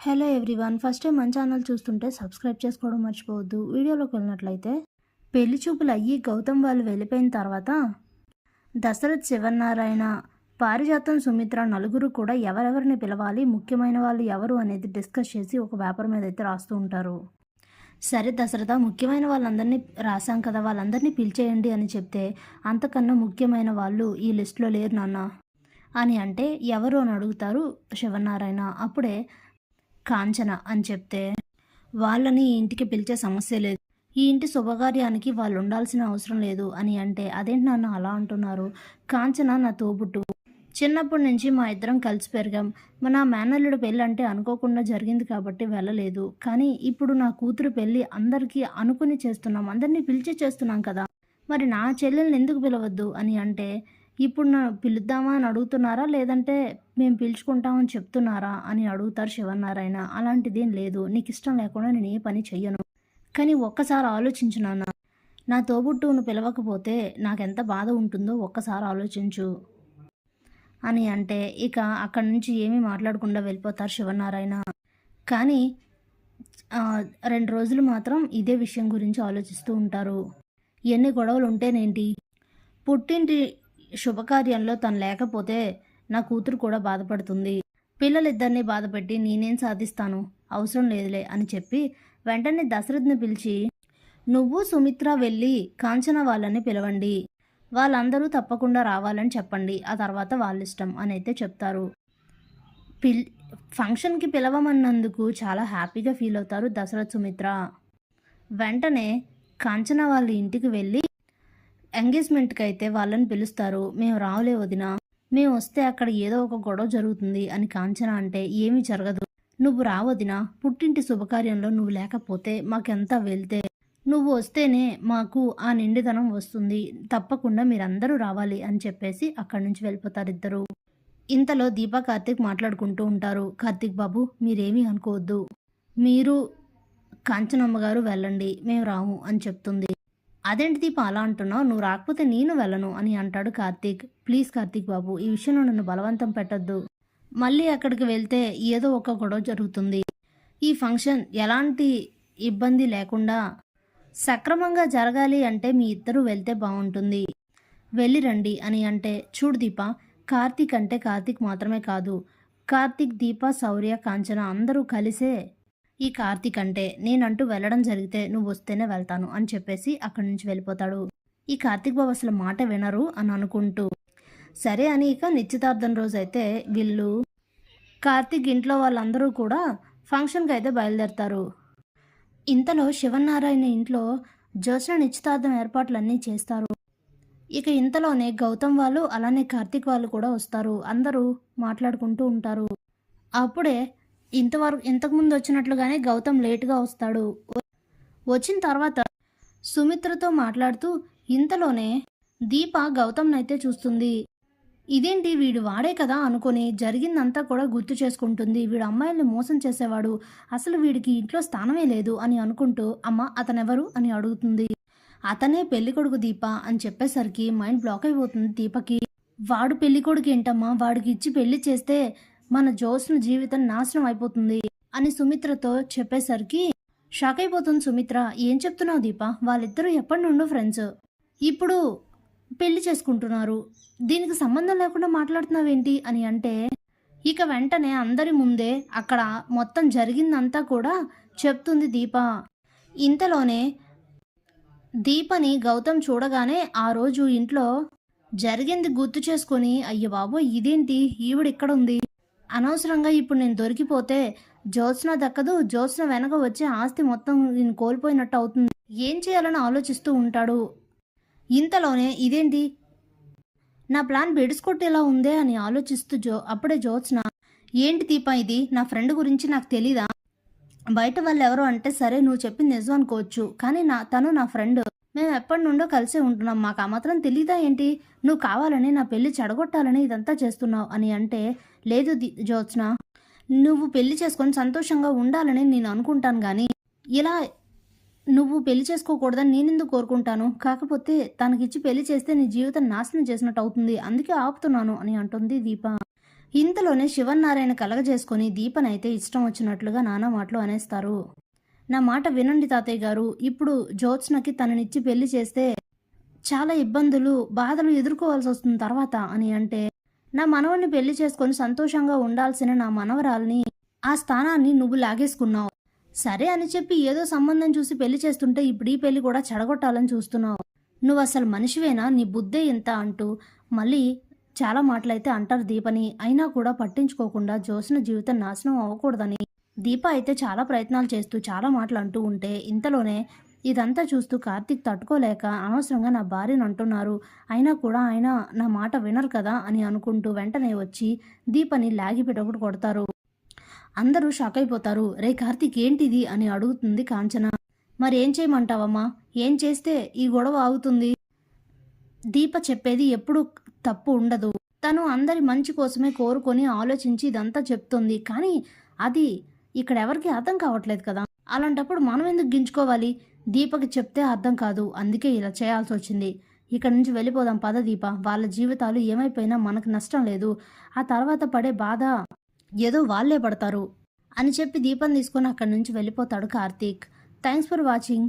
Hello everyone first time మన channel చూస్తుంటే subscribe చేసుకోవడం మర్చిపోవద్దు. వీడియోలోకి వెళ్ళినట్లయితే పెళ్ళి చూపులు అయ్యి గౌతమ్ వాళ్ళు వెళ్ళిపోయిన తర్వాత దశరథ్ శివనారాయణ పారిజాతం సుమిత్ర నలుగురు కూడా ఎవరెవరిని పిలవాలి ముఖ్యమైన వాళ్ళు ఎవరు అనేది డిస్కస్ చేసి ఒక పేపర్ మీద అయితే రాస్తూ ఉంటారు. సరే దశరథ ముఖ్యమైన వాళ్ళందరినీ రాశాం కదా వాళ్ళందరినీ పిలిచేయండి అని చెప్తే అంతకన్నా ముఖ్యమైన వాళ్ళు ఈ లిస్టులో లేరు నాన్న. అని అంటే ఎవరు అని అడుగుతారు శివనారాయణ అప్పుడే కాంచన అని చెప్తే వాళ్ళని ఈ ఇంటికి పిలిచే సమస్య లేదు. ఈ ఇంటి శుభకార్యానికి వాళ్ళు ఉండాల్సిన అవసరం లేదు అని అంటే అదేంటి నాన్న అలా అంటున్నారు? కాంచన నా తోబుట్టు. చిన్నప్పటి నుంచి మా ఇద్దరం కలిసి పెరిగాం. మా నా మేనల్లుడు పెళ్ళి అంటే అనుకోకుండా జరిగింది కాబట్టి వెళ్ళలేదు. కానీ ఇప్పుడు నా కూతురు పెళ్ళి అందరికీ అనుకుని చేస్తున్నాం. అందరినీ పిలిచి చేస్తున్నాం కదా. మరి నా చెల్లెల్ని ఎందుకు పిలవద్దు? అని అంటే ఇప్పుడు నా పిలుద్దామా అని అడుగుతున్నారా? లేదంటే మేము పిలుచుకుంటామని చెప్తున్నారా అని అడుగుతారు శివనారాయణ అలాంటిదేం లేదు. నీకు ఇష్టం లేకుండా నేను ఏ పని చెయ్యను. కానీ ఒక్కసారి ఆలోచించు నాన్న. నా తోబుట్టువును పిలవకపోతే నాకెంత బాధ ఉంటుందో ఒక్కసారి ఆలోచించు అని అంటే ఇక అక్కడి నుంచి ఏమీ మాట్లాడకుండా వెళ్ళిపోతారు శివనారాయణ కానీ రెండు రోజులు మాత్రం ఇదే విషయం గురించి ఆలోచిస్తూ ఉంటారు. ఎన్ని గొడవలు ఉంటేనేంటి పుట్టింటి శుభకార్యంలో తను లేకపోతే నా కూతురు కూడా బాధపడుతుంది. పిల్లలిద్దరిని బాధపెట్టి నేనేం సాధిస్తాను? అవసరం లేదులే అని చెప్పి వెంటనే దశరథ్ని పిలిచి నువ్వు సుమిత్ర వెళ్ళి కాంచన వాళ్ళని పిలవండి. వాళ్ళందరూ తప్పకుండా రావాలని చెప్పండి. ఆ తర్వాత వాళ్ళ ఇష్టం అని అయితే చెప్తారు. పిల్ ఫంక్షన్కి పిలవమన్నందుకు చాలా హ్యాపీగా ఫీల్ అవుతారు దశరథ్ సుమిత్ర. వెంటనే కాంచన వాళ్ళ ఇంటికి వెళ్ళి ఎంగేజ్మెంట్కి అయితే వాళ్ళని పిలుస్తారు. మేము రావులే వదిన. మేము వస్తే అక్కడ ఏదో ఒక గొడవ జరుగుతుంది అని కాంచన అంటే ఏమీ జరగదు. నువ్వు రావదినా పుట్టింటి శుభకార్యంలో నువ్వు లేకపోతే మాకెంత వెళ్తే? నువ్వు వస్తేనే మాకు ఆ నిండితనం వస్తుంది. తప్పకుండా మీరందరూ రావాలి అని చెప్పేసి అక్కడి నుంచి వెళ్ళిపోతారు ఇద్దరు ఇంతలో దీపా కార్తీక్ మాట్లాడుకుంటూ ఉంటారు. కార్తీక్ బాబు మీరేమీ అనుకోవద్దు. మీరు కాంచనమ్మ గారు వెళ్ళండి. మేము రాము అని చెప్తుంది. అదేంటి దీప అలా అంటున్నావు? నువ్వు రాకపోతే నేను వెళ్ళను అని అంటాడు కార్తీక్. ప్లీజ్ కార్తీక్ బాబు ఈ విషయంలో నన్ను బలవంతం పెట్టొద్దు. మళ్ళీ అక్కడికి వెళ్తే ఏదో ఒక గొడవ జరుగుతుంది. ఈ ఫంక్షన్ ఎలాంటి ఇబ్బంది లేకుండా సక్రమంగా జరగాలి అంటే మీ ఇద్దరు వెళ్తే బాగుంటుంది. వెళ్ళి రండి అని అంటే చూడు దీప కార్తీక్ అంటే కార్తీక్ మాత్రమే కాదు. కార్తీక్ దీప శౌర్య కాంచన అందరూ కలిసే ఈ కార్తీక్ అంటే నేనంటూ వెళ్ళడం జరిగితే నువ్వు వస్తేనే వెళ్తాను అని చెప్పేసి అక్కడి నుంచి వెళ్ళిపోతాడు. ఈ కార్తీక్ బాబు అసలు మాట వినరు అని అనుకుంటూ. సరే అని ఇక నిశ్చితార్థం రోజైతే వీళ్ళు కార్తీక్ ఇంట్లో వాళ్ళందరూ కూడా ఫంక్షన్కి అయితే బయలుదేరతారు. ఇంతలో శివనారాయణ ఇంట్లో జ్యోత్స్న నిశ్చితార్థం ఏర్పాట్లన్నీ చేస్తారు. ఇక ఇంతలోనే గౌతమ్ వాళ్ళు అలానే కార్తీక్ వాళ్ళు కూడా వస్తారు. అందరూ మాట్లాడుకుంటూ ఉంటారు. అప్పుడే ఇంతవరకు ఇంతకుముందు వచ్చినట్లుగానే గౌతమ్ లేటుగా వస్తాడు. వచ్చిన తర్వాత సుమిత్రతో మాట్లాడుతూ ఇంతలోనే దీప గౌతమ్నైతే అయితే చూస్తుంది. ఇదేంటి వీడు వాడే కదా అనుకొని జరిగిందంతా కూడా గుర్తు చేసుకుంటుంది. వీడు అమ్మాయిల్ని మోసం చేసేవాడు. అసలు వీడికి ఇంట్లో స్థానమే లేదు అని అనుకుంటూ అమ్మ అతనెవరు? అని అడుగుతుంది. అతనే పెళ్ళికొడుకు దీప అని చెప్పేసరికి మైండ్ బ్లాక్ అయిపోతుంది దీపకి. వాడు పెళ్ళికొడుకు ఏంటమ్మా? వాడికి ఇచ్చి పెళ్ళి చేస్తే మన జోస్ను జీవితం నాశనం అయిపోతుంది అని సుమిత్రతో చెప్పేసరికి షాక్ అయిపోతుంది సుమిత్ర. ఏం చెప్తున్నావు దీప? వాళ్ళిద్దరూ ఎప్పటి నుండో ఫ్రెండ్స్. ఇప్పుడు పెళ్ళి చేసుకుంటున్నారు. దీనికి సంబంధం లేకుండా మాట్లాడుతున్నావేంటి అని అంటే ఇక వెంటనే అందరి ముందే అక్కడ మొత్తం జరిగిందంతా కూడా చెప్తుంది దీప. ఇంతలోనే దీపని గౌతమ్ చూడగానే ఆ రోజు ఇంట్లో జరిగింది గుర్తు చేసుకొని అయ్య బాబో ఇదేంటి? ఈవిడ ఇక్కడ ఉంది అనవసరంగా ఇప్పుడు నేను దొరికిపోతే జ్యోత్స్న దక్కదు జ్యోత్స్న వెనక వచ్చే ఆస్తి మొత్తం నేను కోల్పోయినట్టు అవుతుంది. ఏం చేయాలని ఆలోచిస్తూ ఉంటాడు? ఇంతలోనే ఇదేంటి? నా ప్లాన్ బెడిసికొట్టేలా ఉందే అని ఆలోచిస్తూ జో అప్పుడే జ్యోత్స్న ఏంటి దీప ఇది? నా ఫ్రెండ్ గురించి నాకు తెలీదా? బయట వాళ్ళు ఎవరో అంటే సరే నువ్వు చెప్పింది నిజం అనుకోవచ్చు. కానీ నా తను నా ఫ్రెండ్. మేము ఎప్పటి నుండో కలిసే ఉంటున్నాం. మాకు ఆ మాత్రం తెలీదా ఏంటి? నువ్వు కావాలని నా పెళ్ళి చెడగొట్టాలని ఇదంతా చేస్తున్నావు అని అంటే లేదు జ్యోత్స్న. నువ్వు పెళ్ళి చేసుకొని సంతోషంగా ఉండాలని నేను అనుకుంటాను కానీ ఇలా నువ్వు పెళ్ళి చేసుకోకూడదని నేను ఎందుకు కోరుకుంటాను? కాకపోతే తనకిచ్చి పెళ్ళి చేస్తే నీ జీవితం నాశనం చేసినట్టు అవుతుంది. అందుకే ఆపుతున్నాను అని అంటుంది దీప. ఇంతలోనే శివన్నారాయణ కలగజేసుకొని దీపనైతే ఇష్టం వచ్చినట్లుగా నానా మాటలు అనేస్తారు. నా మాట వినండి తాతయ్య గారు. ఇప్పుడు జ్యోత్స్నకి తననిచ్చి పెళ్ళి చేస్తే చాలా ఇబ్బందులు బాధలు ఎదుర్కోవాల్సి వస్తుంది తర్వాత అని అంటే నా మనవడిని పెళ్ళి చేసుకొని సంతోషంగా ఉండాల్సిన నా మనవరాల్ని ఆ స్థానాన్ని నువ్వు లాగేసుకున్నావు. సరే అని చెప్పి ఏదో సంబంధం చూసి పెళ్ళి చేస్తుంటే ఇప్పుడు ఈ పెళ్ళి కూడా చెడగొట్టాలని చూస్తున్నావు. నువ్వు అసలు మనిషివేనా? నీ బుద్ధే ఎంత అంటూ మళ్ళీ చాలా మాటలైతే అంటారు దీపని. అయినా కూడా పట్టించుకోకుండా జోసిన జీవితం నాశనం అవ్వకూడదని దీప అయితే చాలా ప్రయత్నాలు చేస్తూ చాలా మాటలు అంటూ ఉంటే ఇంతలోనే ఇదంతా చూస్తూ కార్తీక్ తట్టుకోలేక అనవసరంగా నా భార్యను అంటున్నారు. అయినా కూడా ఆయన నా మాట వినరు కదా అని అనుకుంటూ వెంటనే వచ్చి దీపని లాగి పెట్టకూడదు కొడతారు. అందరూ షాక్ అయిపోతారు. రే కార్తీక్ ఏంటిది? అని అడుగుతుంది కాంచన. మరి ఏం చేయమంటావమ్మా? ఏం చేస్తే ఈ గొడవ ఆగుతుంది? దీప చెప్పేది ఎప్పుడు తప్పు ఉండదు. తను అందరి మంచి కోసమే కోరుకొని ఆలోచించి ఇదంతా చెప్తుంది. కానీ అది ఇక్కడ ఎవరికి అర్థం కావట్లేదు కదా. అలాంటప్పుడు మనం ఎందుకు గించుకోవాలి దీపకి చెప్తే అర్థం కాదు. అందుకే ఇలా చేయాల్సి వచ్చింది. ఇక్కడ నుంచి వెళ్ళిపోదాం పద దీప. వాళ్ళ జీవితాలు ఏమైపోయినా మనకు నష్టం లేదు. ఆ తర్వాత పడే బాధ ఏదో వాళ్ళే పడతారు. అని చెప్పి దీపం తీసుకొని అక్కడి నుంచి వెళ్ళిపోతాడు కార్తీక్. Thanks for watching.